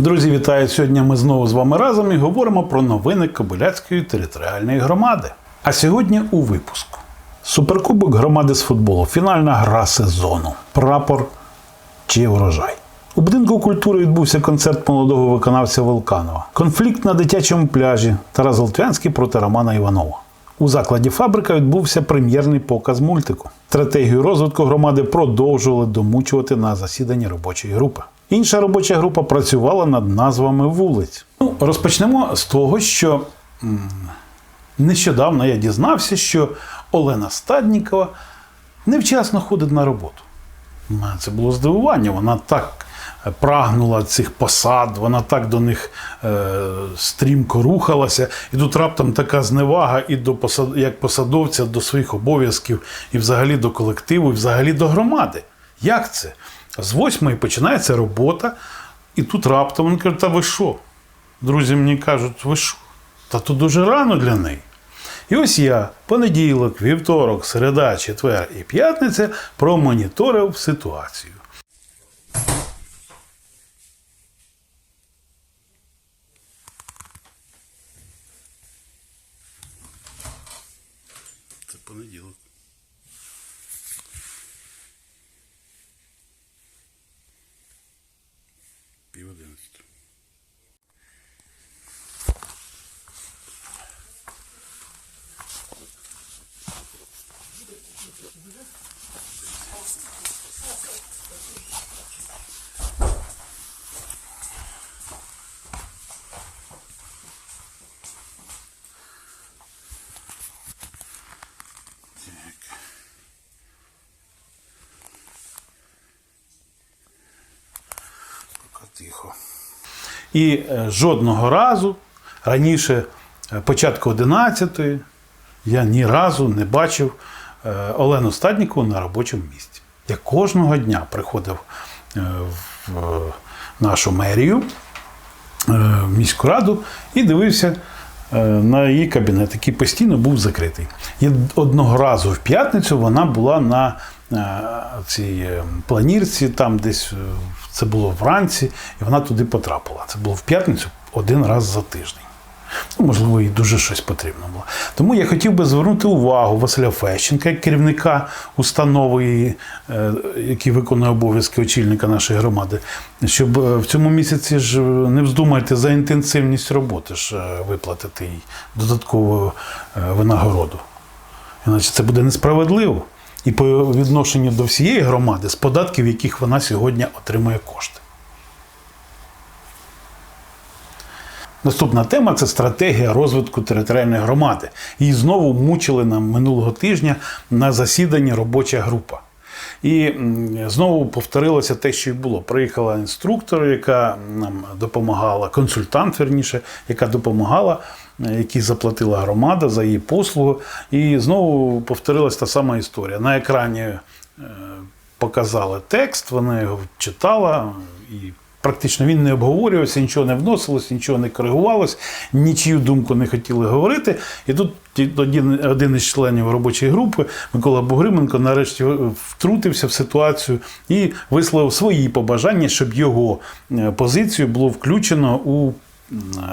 Друзі, вітаю! Сьогодні ми знову з вами разом і говоримо про новини Кобиляцької територіальної громади. А сьогодні у випуску. Суперкубок громади з футболу. Фінальна гра сезону. Прапор чи врожай. У будинку культури відбувся концерт молодого виконавця Волканова. Конфлікт на дитячому пляжі Тарас Олтвянський проти Романа Іванова. У закладі фабрика відбувся прем'єрний показ мультику. Стратегію розвитку громади продовжували домучувати на засіданні робочої групи. Інша робоча група працювала над назвами вулиць. Ну, розпочнемо з того, що нещодавно я дізнався, що Олена Стаднікова невчасно ходить на роботу. Це було здивування. Вона так прагнула цих посад, вона так до них е, стрімко рухалася. І тут раптом така зневага і до посад, як посадовця до своїх обов'язків, і взагалі до колективу, і взагалі до громади. Як це? З восьмої починається робота, і тут раптом він каже, та ви що? Друзі мені кажуть, ви що? Та то дуже рано для неї. І ось я понеділок, вівторок, середа, четвер і п'ятниця промоніторив ситуацію. Це понеділок. Пів одинадцятого. Поки тихо. І е, жодного разу раніше, е, початку 11-ї, я ні разу не бачив е, Олену Стаднікову на робочому місці. Я кожного дня приходив в нашу мерію, в міську раду і дивився на її кабінет, який постійно був закритий. І одного разу в п'ятницю вона була на е, цій е, планірці, там десь е, це було вранці, і вона туди потрапила. Це було в п'ятницю один раз за тиждень. Ну, можливо, їй дуже щось потрібно було. Тому я хотів би звернути увагу Василя Фещенка, як керівника установи, е, який виконує обов'язки очільника нашої громади, щоб е, в цьому місяці ж е, не вздумайте за інтенсивність роботи ж виплатити їй додаткову винагороду. Іначе це буде несправедливо. І по відношенню до всієї громади з податків, яких вона сьогодні отримує кошти. Наступна тема це стратегія розвитку територіальної громади. Її знову мучили нам минулого тижня на засіданні робоча група. І знову повторилося те, що й було. Приїхала інструктор, яка нам допомагала, консультант, верніше, яка допомагала, е, якій заплатила громада за її послугу. І знову повторилась та сама історія. На екрані е, показали текст, вона його читала і практично він не обговорювався, нічого не вносилось, нічого не коригувалось, нічию думку не хотіли говорити. І тут один, один із членів робочої групи, Микола Бугрименко, нарешті втрутився в ситуацію і висловив свої побажання, щоб його е, позицію було включено у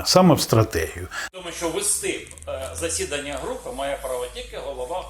саме в стратегію. Тому що вести е, засідання групи має право тільки голова.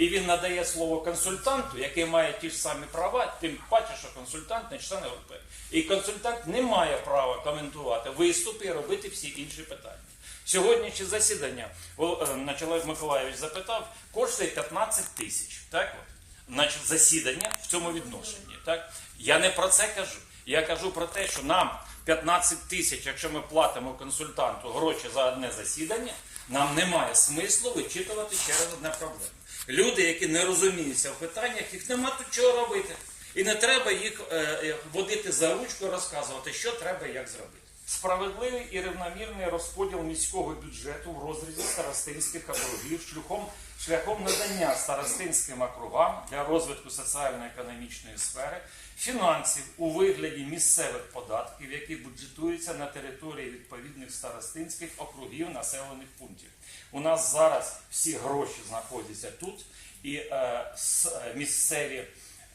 І він надає слово консультанту, який має ті ж самі права, тим паче, що консультант не член групи. І консультант не має права коментувати виступи і робити всі інші питання. Сьогоднішнє засідання е, Миколаївич запитав, коштує 15 тисяч. Так от? Значить, засідання в цьому відношенні. Так? Я не про це кажу. Я кажу про те, що нам 15 тисяч, якщо ми платимо консультанту гроші за одне засідання, нам немає смислу вичитувати через одне проблему. Люди, які не розуміються в питаннях, їх нема тут чого робити. І не треба їх е, е, водити за ручку розказувати, що треба і як зробити. Справедливий і рівномірний розподіл міського бюджету в розрізі старостинських округів шляхом, шляхом надання старостинським округам для розвитку соціально-економічної сфери фінансів у вигляді місцевих податків, які бюджетуються на території відповідних старостинських округів населених пунктів. У нас зараз всі гроші знаходяться тут, і е, е, місцеві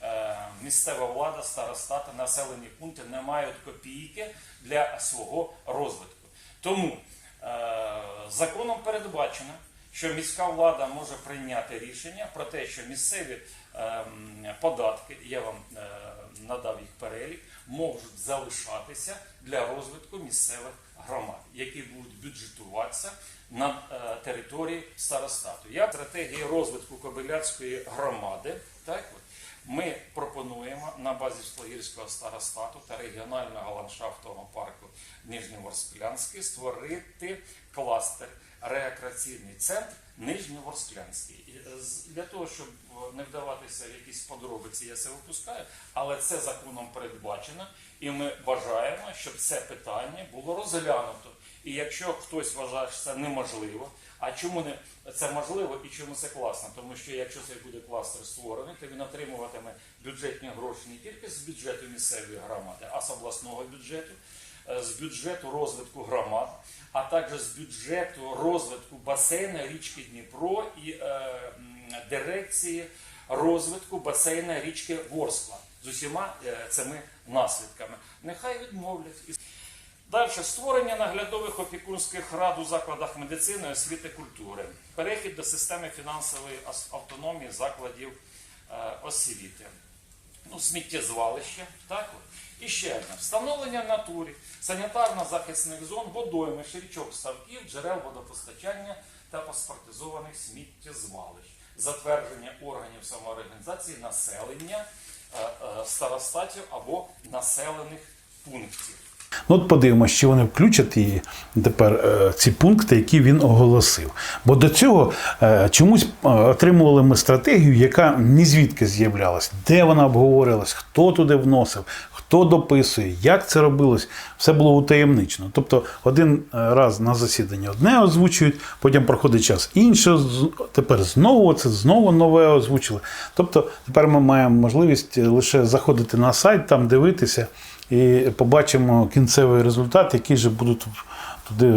е, місцева влада, старостати, населені пункти не мають копійки для свого розвитку. Тому е, законом передбачено, що міська влада може прийняти рішення про те, що місцеві ем, податки, я вам е, надав їх перелік, можуть залишатися для розвитку місцевих громад, які будуть бюджетуватися на е, території старостату. Я в стратегії розвитку Кобиляцької громади, так от, ми пропонуємо на базі Слагірського старостату та регіонального ландшафтового парку Нижньоворсклянський створити кластер рекреаційний центр Нижньоворсклянський. Е, Для того, щоб е, не вдаватися в якісь подробиці, я це випускаю, але це законом передбачено, і ми бажаємо, щоб це питання було розглянуто. І якщо хтось вважає, що це неможливо, а чому не це можливо і чому це класно? Тому що якщо цей буде кластер створений, то він отримуватиме бюджетні гроші не тільки з бюджету місцевої громади, а з обласного бюджету, з бюджету розвитку громад, а також з бюджету розвитку басейну річки Дніпро і е, дирекції розвитку басейна річки Ворскла з усіма е, цими наслідками. Нехай відмовлять. Далі створення наглядових опікунських рад у закладах медицини, освіти, культури, перехід до системи фінансової автономії закладів е, освіти, ну, сміттєзвалище, так от. І ще одне встановлення натурі санітарно-захисних зон, водоймищ, річок, ставків, джерел водопостачання та паспортизованих сміттєзвалищ, затвердження органів самоорганізації населення е, е, старостатів або населених пунктів. Ну, от подивимося, чи вони включать і тепер е, ці пункти, які він оголосив. Бо до цього чомусь отримували ми стратегію, яка ні звідки з'являлась, де вона обговорювалась, хто туди вносив, хто дописує, як це робилось. Все було утаємничено. Тобто один е, раз на засіданні одне озвучують, потім проходить час інше, тепер знову це знову нове озвучили. Тобто тепер ми маємо можливість лише заходити на сайт, там дивитися і побачимо кінцевий результат, який же будуть туди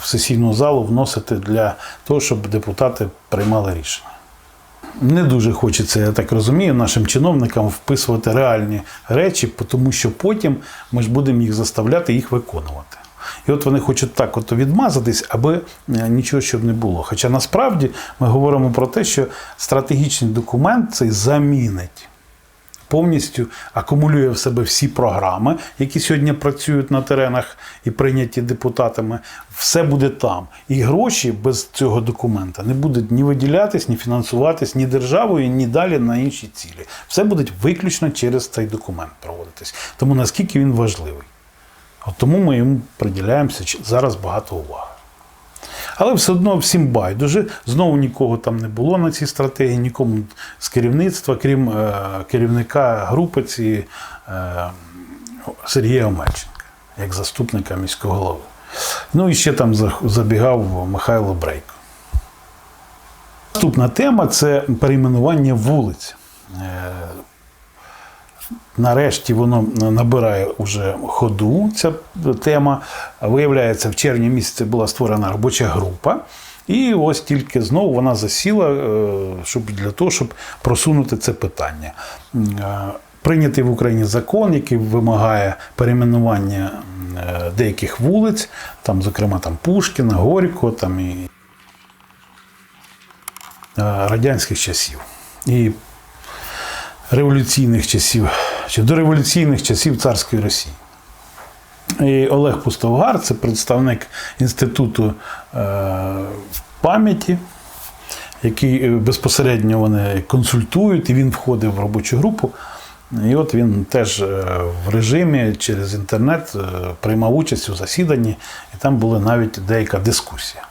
в сесійну залу вносити для того, щоб депутати приймали рішення. Не дуже хочеться, я так розумію, нашим чиновникам вписувати реальні речі, тому що потім ми ж будемо їх заставляти їх виконувати. І от вони хочуть так от відмазатись, аби е, нічого щоб не було. Хоча насправді ми говоримо про те, що стратегічний документ цей замінить повністю акумулює в себе всі програми, які сьогодні працюють на теренах і прийняті депутатами. Все буде там. І гроші без цього документа не будуть ні виділятись, ні фінансуватись ні державою, ні далі на інші цілі. Все буде виключно через цей документ проводитись. Тому наскільки він важливий. От тому ми йому приділяємося зараз багато уваги. Але все одно всім байдуже. Знову нікого там не було на цій стратегії, нікому з керівництва, крім е, керівника групи цієї е, Сергія Омельченка, як заступника міського голови. Ну і ще там забігав Михайло Брейко. Наступна тема це перейменування вулиць. Нарешті воно набирає уже ходу. Ця тема. Виявляється, в червні місяці була створена робоча група. І ось тільки знову вона засіла е, щоб, для того, щоб просунути це питання. Е, Прийнятий в Україні закон, який вимагає перейменування е, деяких вулиць, там, зокрема, там Пушкіна, Горького там і радянських часів. І революційних часів, чи до революційних часів царської Росії. І Олег Пустовгар це представник інституту е, пам'яті, який е, безпосередньо вони консультують, і він входив в робочу групу. І от він теж е, в режимі через інтернет приймав участь у засіданні, і там була навіть деяка дискусія.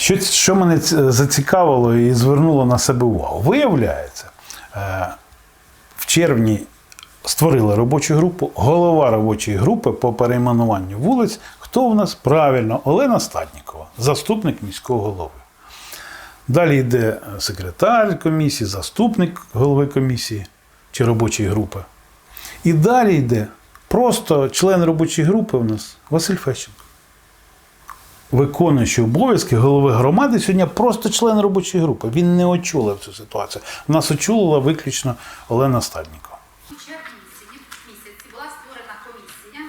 Що, що мене зацікавило і звернуло на себе увагу? Виявляється, е, в червні створили робочу групу. Голова робочої групи по перейменуванню вулиць. Хто в нас? Правильно, Олена Статнікова, заступник міського голови. Далі йде секретар комісії, заступник голови комісії чи робочої групи. І далі йде просто член робочої групи у нас Василь Фещенко. Виконуючий обов'язки голови громади сьогодні просто член робочої групи. Він не очолив цю ситуацію. Нас очолила виключно Олена Стаднікова. У червні місяці місяці була створена комісія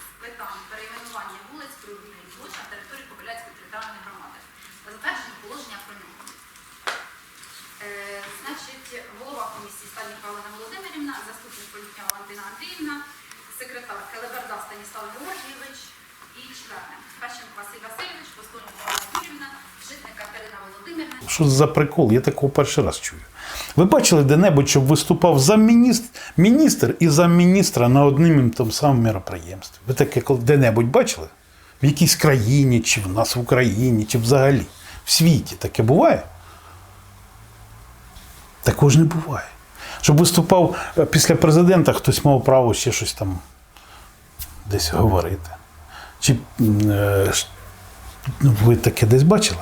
з питань перейменування вулиць провідних площ на території Кобиляцької територіальної громади та затвердження положення про нього. Е, значить, голова комісії Стальніка Олена Володимирівна, заступник Політня Валентина Андріївна, секретар Келеберда Станіслав Георгійович і члени Пащенко Василь Васильович, Постольник Олена Юрівна, Житник Катерина Володимирівна. Що за прикол? Я такого перший раз чую. Ви бачили де-небудь, щоб виступав замміністр, міністр і замміністра на одним і тому самому мероприємстві? Ви таке де-небудь бачили? В якійсь країні, чи в нас в Україні, чи взагалі в світі таке буває? Такого ж не буває. Щоб виступав е, після президента, хтось мав право ще щось там десь говорити. Чи е, ну, ви таке десь бачили?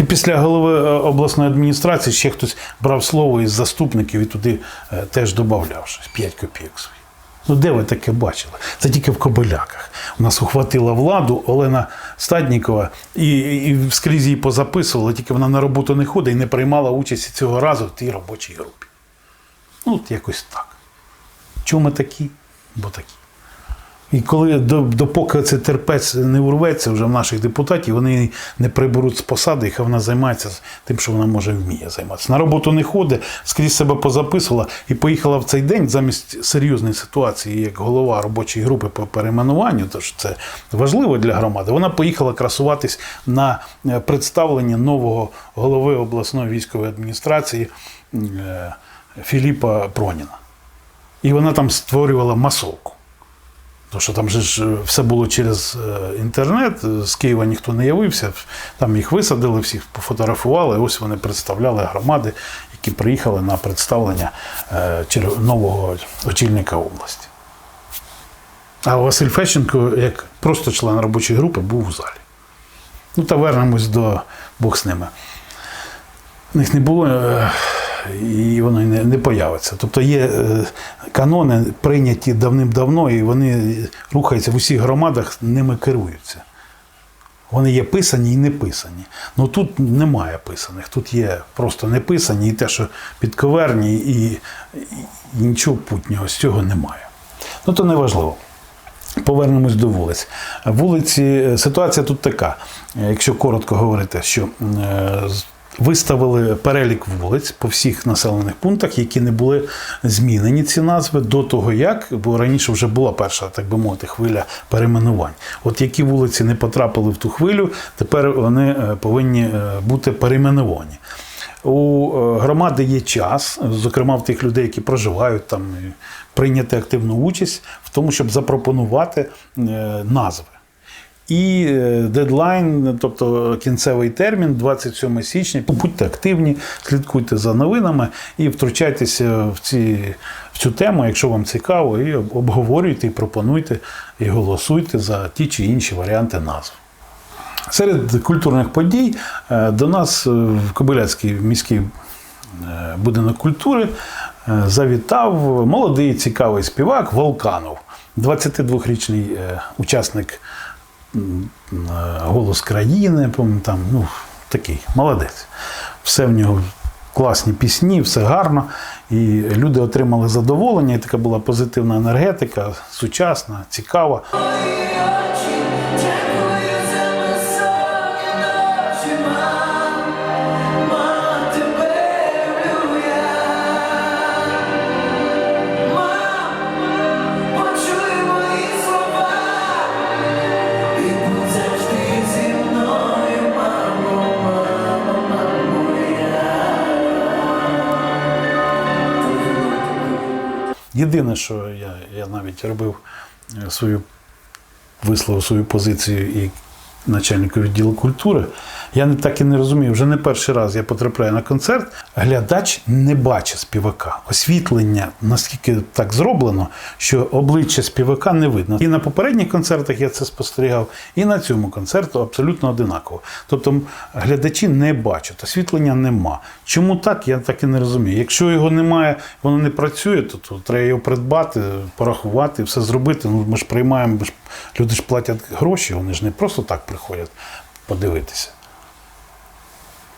Чи після голови е, обласної адміністрації ще хтось брав слово із заступників і туди е, теж додавав щось 5 копійок свої? Ну де ви таке бачили? Це тільки в Кобиляках. У нас ухватила владу Олена Стаднікова і, і скрізь її позаписувала, тільки вона на роботу не ходить і не приймала участі цього разу в тій робочій групі. Ну, от якось так. Чому ми такі? Бо такі. І коли до- допоки цей терпець не урветься вже в наших депутатів, вони не приберуть з посади, і хай вона займається тим, що вона може вміє займатися. На роботу не ходить, скрізь себе позаписувала і поїхала в цей день замість серйозної ситуації, як голова робочої групи по перейменуванню, тож це важливо для громади. Вона поїхала красуватись на е, представленні нового голови обласної військової адміністрації е, Філіпа Проніна. І вона там створювала масовку. Тому що там же ж е, все було через е, інтернет, е, з Києва ніхто не явився, там їх висадили, всіх пофотографували. Ось вони представляли громади, які приїхали на представлення нового очільника області. А Василь Фещенко, як просто член робочої групи, був у залі. Ну та вернемось до Бог з ними. В них не було, і воно не, не появиться. Тобто є е, канони, прийняті давним-давно, і вони рухаються в усіх громадах, ними керуються. Вони є писані і не писані. Ну тут немає писаних, тут є просто неписані, і те, що підковерні, і, і, і нічого путнього з цього немає. Ну то не важливо. Повернемось до вулиць. Вулиці, ситуація тут така, якщо коротко говорити, що е, виставили перелік вулиць по всіх населених пунктах, які не були змінені ці назви до того, як, бо раніше вже була перша, так би мовити, хвиля перейменувань. От які вулиці не потрапили в ту хвилю, тепер вони е, повинні е, бути перейменовані. У е, громади є час, зокрема в тих людей, які проживають там, прийняти активну участь в тому, щоб запропонувати назви. І е, дедлайн, тобто кінцевий термін, 27 січня. Будьте активні, слідкуйте за новинами і втручайтеся в, ці, цю тему, якщо вам цікаво, і обговорюйте, і пропонуйте, і голосуйте за ті чи інші варіанти назв. Серед культурних подій е, до нас е, в Кобиляцький міський будинок культури завітав молодий цікавий співак Волканов, 22-річний е, учасник Голос країни, там, ну, такий молодець. Все в нього класні пісні, все гарно. І люди отримали задоволення, і така була позитивна енергетика, сучасна, цікава. Єдине, що я, я навіть робив е, свою, висловив свою позицію і начальнику відділу культури. Я не так і не розумію. Вже не перший раз я потрапляю на концерт. Глядач не бачить співака. Освітлення наскільки так зроблено, що обличчя співака не видно. І на попередніх концертах я це спостерігав, і на цьому концерту абсолютно одинаково. Тобто глядачі не бачать, освітлення нема. Чому так, я так і не розумію. Якщо його немає, воно не працює, то, то треба його придбати, порахувати, все зробити. Ну ми ж приймаємо, люди ж платять гроші, вони ж не просто так приходять подивитися.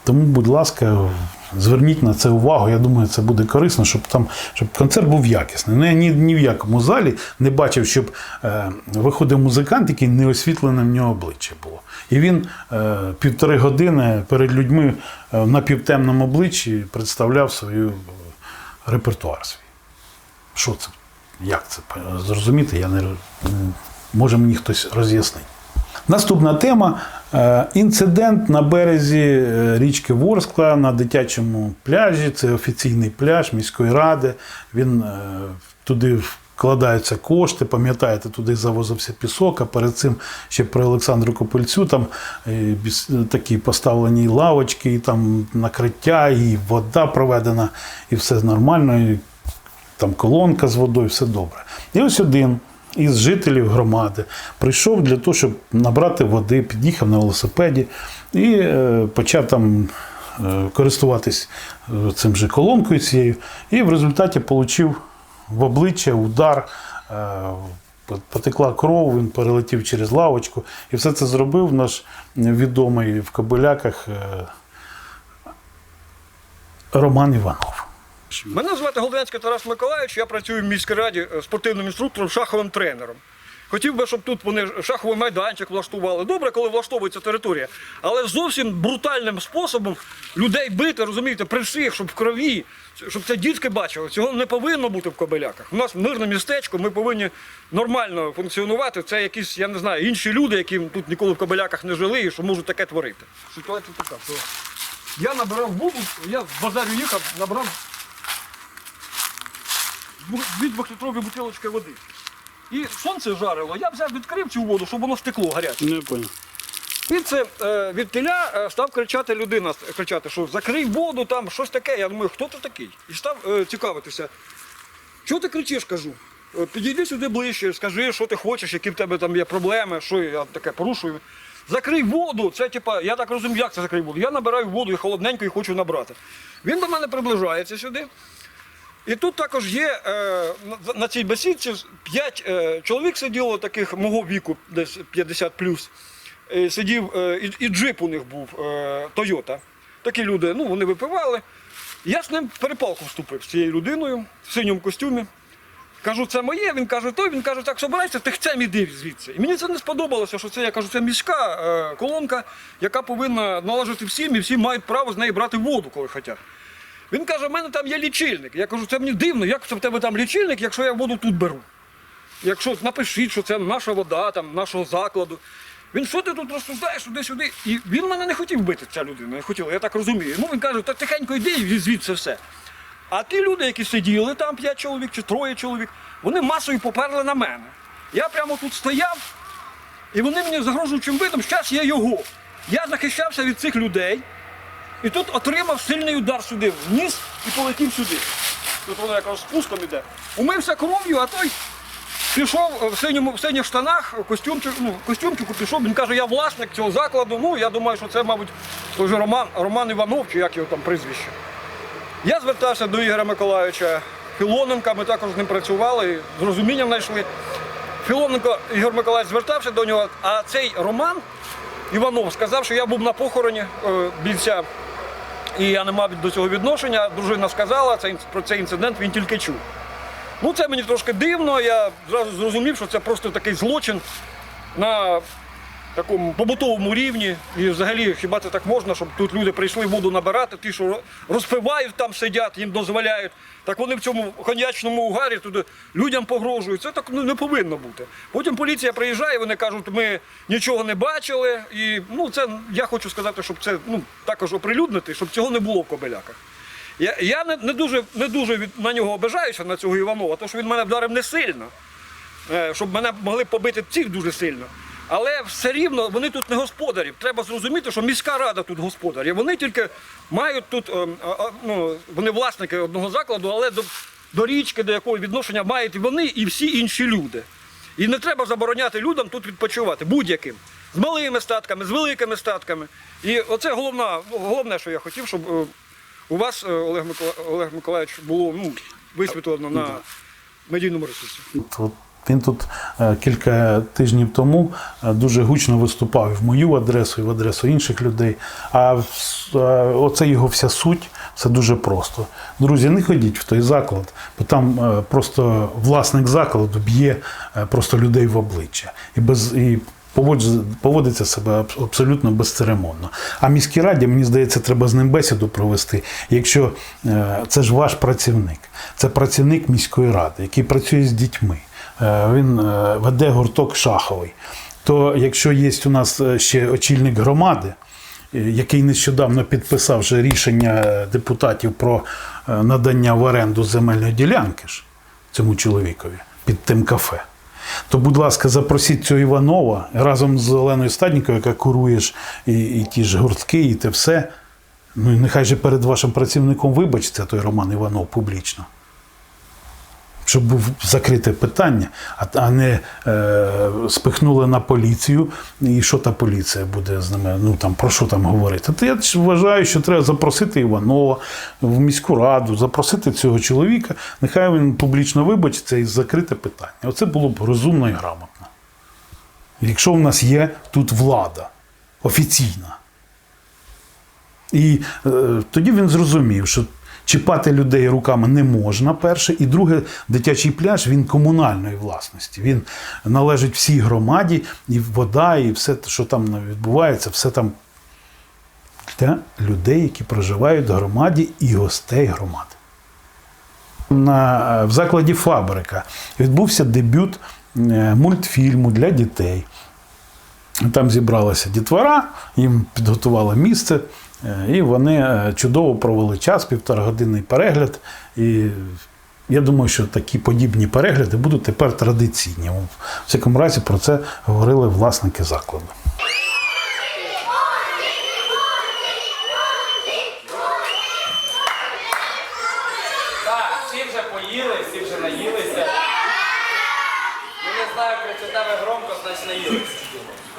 Тому, будь ласка, зверніть на це увагу. Я думаю, це буде корисно, щоб там щоб концерт був якісний. Ну, я ні, ні в якому залі не бачив, щоб е, виходив музикант, який не освітлене в нього обличчя було. І він е, півтори години перед людьми е, на півтемному обличчі представляв свою е, репертуар свій. Що це? Як це зрозуміти? Я не може мені хтось роз'яснить. Наступна тема Е, інцидент на березі е, річки Ворскла на дитячому пляжі. Це офіційний пляж міської ради. Він е, туди вкладаються кошти. Пам'ятаєте, туди завозився пісок. А перед цим ще при Олександру Копильцю там такі поставлені лавочки, і там накриття, і вода проведена, і все нормально. І там колонка з водою, все добре. І ось один із жителів громади прийшов для того, щоб набрати води, під'їхав на велосипеді і е, почав там е, користуватись е, цим же колонкою цією, і в результаті отримав в обличчя удар. Потекла кров, він перелетів через лавочку. І все це зробив наш відомий в Кобиляках Роман Іванов. Мене звати Голденський Тарас Миколаївич, я працюю в міській раді е, спортивним інструктором, шаховим тренером. Хотів би, щоб тут вони шаховий майданчик влаштували. Добре, коли влаштовується територія, але зовсім брутальним способом людей бити, розумієте, при всіх, щоб в крові, щоб це дітки бачили. Цього не повинно бути в Кобиляках. У нас мирне містечко, ми повинні нормально функціонувати. Це якісь, я не знаю, інші люди, які тут ніколи в Кобиляках не жили і що можуть таке творити. Ситуація така. Я набирав воду, я в базарю їхав, набрав дві двохлітрові бутилочки води. І сонце жарило, я взяв, відкрив цю воду, щоб воно стекло гаряче. Не понял. І це е, від теля е, став кричати людина, кричати, що закрий воду, там щось таке. Я думаю, хто ти такий? І став е, цікавитися. Чого ти кричиш, кажу? «Е, Підійди сюди ближче, скажи, що ти хочеш, які в тебе там є проблеми, що я таке порушую. Закрий воду, це типа, я так розумію, як це закрий воду. Я набираю воду і холодненько і хочу набрати. Він до мене приближається сюди. І тут також є е, на- цій бесідці п'ять е, чоловік сиділо, таких мого віку, десь 50 плюс. Е, сидів, і, джип у них був Тойота. Такі люди, ну вони випивали. Я з ним в перепалку вступив з цією людиною в синьому костюмі. Кажу, це моє. Він каже, той, він каже, так, собирайся, тихцем іди звідси. І мені це не сподобалося, що це я кажу, це міська колонка, яка повинна належати всім, і всі мають право з неї брати воду, коли хочуть. Він каже, в мене там є лічильник. Я кажу, це мені дивно, як це в тебе там лічильник, якщо я воду тут беру. Якщо напишіть, що це наша вода, там, нашого закладу. Він що ти тут розсуждаєш туди-сюди? І він мене не хотів бити, ця людина, не хотів, я так розумію. Йому він каже, та тихенько йди і звідси все. А ті люди, які сиділи там, п'ять чоловік чи троє чоловік, вони масою поперли на мене. Я прямо тут стояв, і вони мені загрожуючим видом, зараз я його. Я захищався від цих людей. І тут отримав сильний удар сюди, в ніс і полетів сюди. Тут воно якраз спуском іде. Умився кров'ю, а той пішов е, в синьому в синіх штанах, костюмчик, ну, костюмчику пішов. Він каже, я власник цього закладу. Ну, я думаю, що це, мабуть, той же Роман, Роман Іванов, чи як його там прізвище. Я звертався до Ігоря Миколайовича Філоненка, ми також з ним працювали, з розумінням знайшли. Філоненко Ігор Миколаївич звертався до нього, а цей Роман Іванов сказав, що я був на похороні е, бійця, і я не мав до цього відношення. Дружина сказала це, про цей інцидент, він тільки чув. Ну, це мені трошки дивно, я зразу зрозумів, що це просто такий злочин на такому побутовому рівні. І взагалі, хіба це так можна, щоб тут люди прийшли воду набирати, ті, що розпивають там сидять, їм дозволяють. Так вони в цьому коньячному угарі туди людям погрожують. Це так ну, не повинно бути. Потім поліція приїжджає, вони кажуть, ми нічого не бачили. І ну, це я хочу сказати, щоб це ну, також оприлюднити, щоб цього не було в Кобиляках. Я, я не, не дуже, не дуже від, на нього обижаюся, на цього Іванова, тому що він мене вдарив не сильно, е, щоб мене могли побити всіх дуже сильно. Але все рівно вони тут не господарі. Треба зрозуміти, що міська рада тут господарі. Вони тільки мають тут, ем, ну, вони власники одного закладу, але до, до річки, до якого відношення мають і вони, і всі інші люди. І не треба забороняти людям тут відпочивати будь-яким. З малими статками, з великими статками. І оце головна, головне, що я хотів, щоб е, у вас, е, Олег Миколаївич, було ну, висвітлено на медійному ресурсі. Він тут е, кілька тижнів тому е, дуже гучно виступав в мою адресу, і в адресу інших людей. А е, оце його вся суть, це дуже просто. Друзі, не ходіть в той заклад, бо там просто власник закладу б'є просто людей в обличчя. І без і поводиться себе абсолютно безцеремонно. А міській раді, мені здається, треба з ним бесіду провести. Якщо це ж ваш працівник, це працівник міської ради, який працює з дітьми. Е, Він е, веде гурток шаховий. То якщо є у нас е, ще очільник громади, який нещодавно підписав вже рішення депутатів про надання в оренду земельної ділянки ж цьому чоловікові під тим кафе. То, будь ласка, запросіть цього Іванова разом з Оленою Стадніковою, яка курує ж і, і ті ж гуртки, і те все. Ну і нехай же перед вашим працівником вибачиться той Роман Іванов публічно. Щоб був закрите питання, а, не е, спихнули на поліцію. І що та поліція буде з ними? Ну там про що там говорити? То я вважаю, що треба запросити Іванова в міську раду, запросити цього чоловіка. Нехай він публічно вибачиться і закрите питання. Оце було б розумно і грамотно. Якщо в нас є тут влада офіційна. І е, тоді він зрозумів, що чіпати людей руками не можна, перше. І друге, дитячий пляж він комунальної власності. Він належить всій громаді, і вода, і все, що там відбувається, все там для людей, які проживають в громаді і гостей громади. На, в закладі Фабрика відбувся дебют е, мультфільму для дітей. Там зібралася дітвора, їм підготували місце, е, і вони е, чудово провели час, півторагодинний перегляд. І я думаю, що такі подібні перегляди будуть тепер традиційні. У всякому разі про це говорили власники закладу. Ну громко, значить наїлися.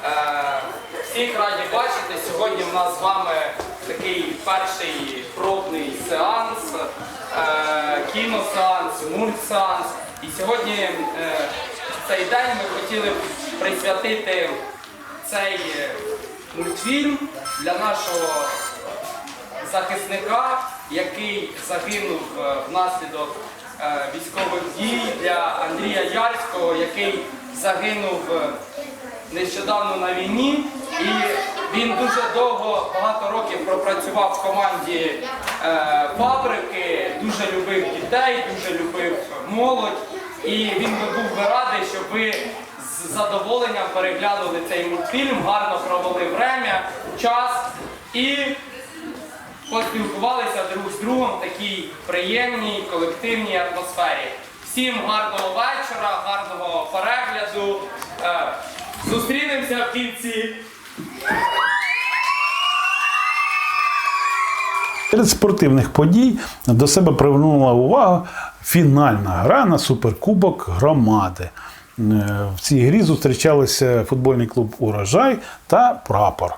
Е, всіх раді бачити. Сьогодні в нас з вами такий перший пробний сеанс, е, кіносеанс, мультсеанс. І сьогодні е, цей день ми хотіли б присвятити цей е, мультфільм для нашого захисника, який загинув внаслідок військових дій для Андрія Ярського, який загинув нещодавно на війні. І він дуже довго, багато років пропрацював в команді е, фабрики, дуже любив дітей, дуже любив молодь. І він би був би радий, щоб ви з задоволенням переглянули цей мультфільм, гарно провели время, час і поспілкувалися друг з другом в такій приємній колективній атмосфері. Всім гарного вечора, гарного перегляду. Е, Зустрінемося в кінці. Серед спортивних подій до себе привернула увагу фінальна гра на суперкубок громади. Е, В цій грі зустрічалися футбольний клуб Урожай та Прапор.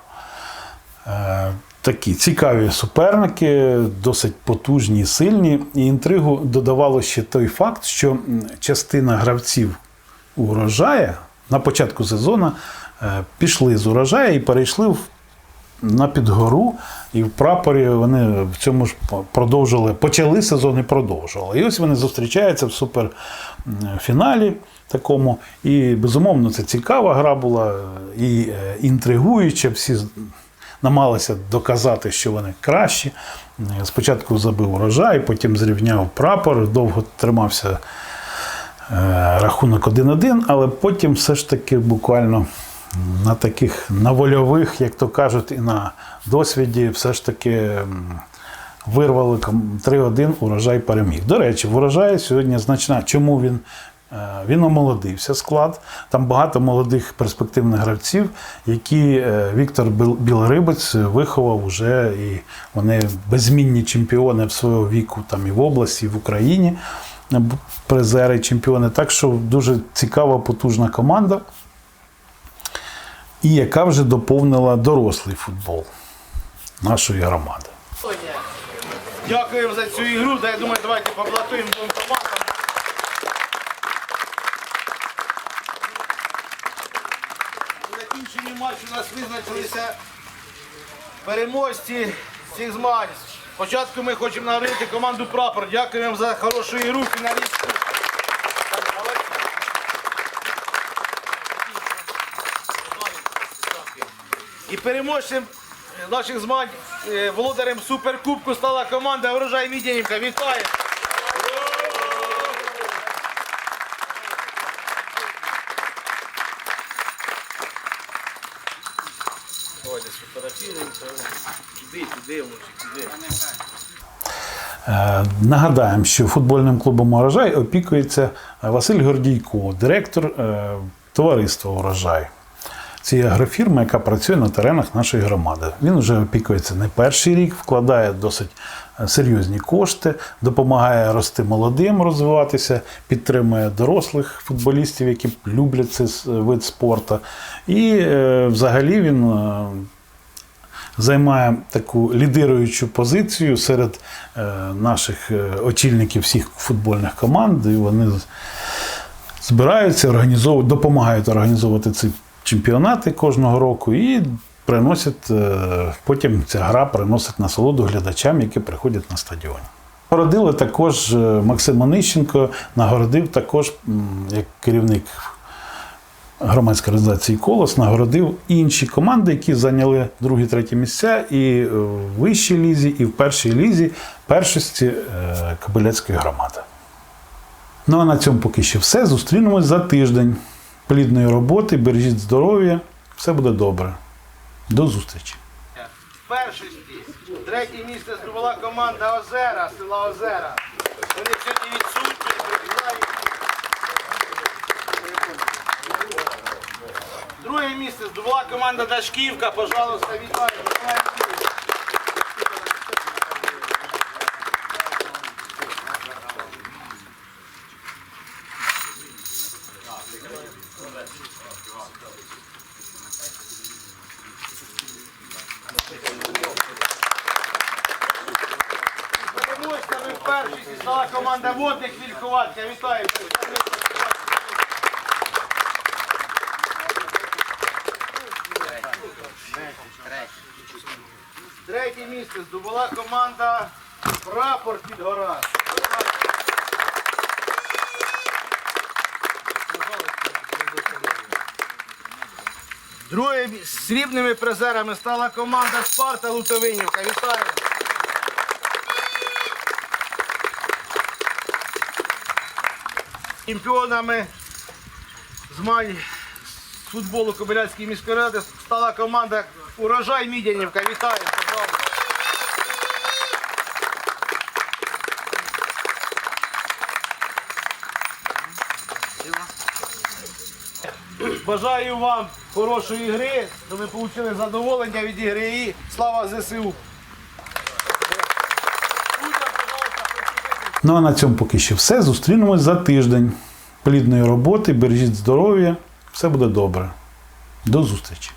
Е, Такі цікаві суперники, досить потужні сильні. І інтригу додавало ще той факт, що частина гравців урожая на початку сезону е, пішли з урожая і перейшли на підгору, і в прапорі вони в цьому ж продовжили, почали сезон і продовжували. І ось вони зустрічаються в суперфіналі такому. І безумовно це цікава гра була і е, інтригуюча. Всі намагалися доказати, що вони кращі. Е, Спочатку забив урожай, потім зрівняв прапор, довго тримався е, рахунок 1-1, але потім все ж таки буквально на таких на вольових, як то кажуть, і на досвіді все ж таки вирвали 3-1, урожай переміг. До речі, в сьогодні значна. Чому він Е, Він омолодився склад. Там багато молодих перспективних гравців, які е, Віктор Білорибець виховав уже і вони беззмінні чемпіони в свого віку там і в області, і в Україні. Призери, чемпіони. Так що дуже цікава, потужна команда, і яка вже доповнила дорослий футбол нашої громади. Дякуємо за цю ігру. Я думаю, давайте поблатуємо двом. У закінченні матчу у нас визначилися переможці цих змагань. Спочатку ми хочемо нагородити команду прапор. Дякуємо за хорошу ігру фіналістку. І переможцем наших змагань е, володарем суперкубку стала команда Урожай Мідянівка. Вітаю! Е, Нагадаємо, що футбольним клубом Урожай опікується Василь Гордійко, директор е, товариства Урожай. Це є агрофірма, яка працює на теренах нашої громади. Він вже опікується не перший рік, вкладає досить е, серйозні кошти, допомагає рости молодим, розвиватися, підтримує дорослих футболістів, які люблять цей вид спорту. І е, взагалі він е, займає таку лідируючу позицію серед наших очільників всіх футбольних команд. І вони збираються, організовують, допомагають організовувати ці чемпіонати кожного року і приносять е, потім ця гра приносить насолоду глядачам, які приходять на стадіон. Нагородили також е, Максим Онищенко, нагородив також як керівник громадської організації Колос нагородив інші команди, які зайняли другі, треті місця і в вищій лізі, і в першій лізі першості е, Кобиляцької громади. Ну а на цьому поки що все. Зустрінемось за тиждень. Плідної роботи, бережіть здоров'я, все буде добре. До зустрічі! Першості. Третє місце здобула команда Озера, села Озера. Вони сьогодні відсутні. Друге місце здобула команда Дашківка. Пожалуйста, вітаю. Вітаю. Переможцями в першості стала команда водних вільховатка. Вітаю. Третє місце здобула команда Прапор під гора. Друге срібними призерами стала команда Спарта Лутовинівка. Вітаю. Чемпіонами з футболу Кобиляцької міської ради стала команда Урожай Мідянівка. Вітаю. Бажаю вам хорошої гри, щоб ви отримали задоволення від ігри і слава ЗСУ. Ну а на цьому поки що все. Зустрінемось за тиждень. Плідної роботи, бережіть здоров'я, все буде добре. До зустрічі!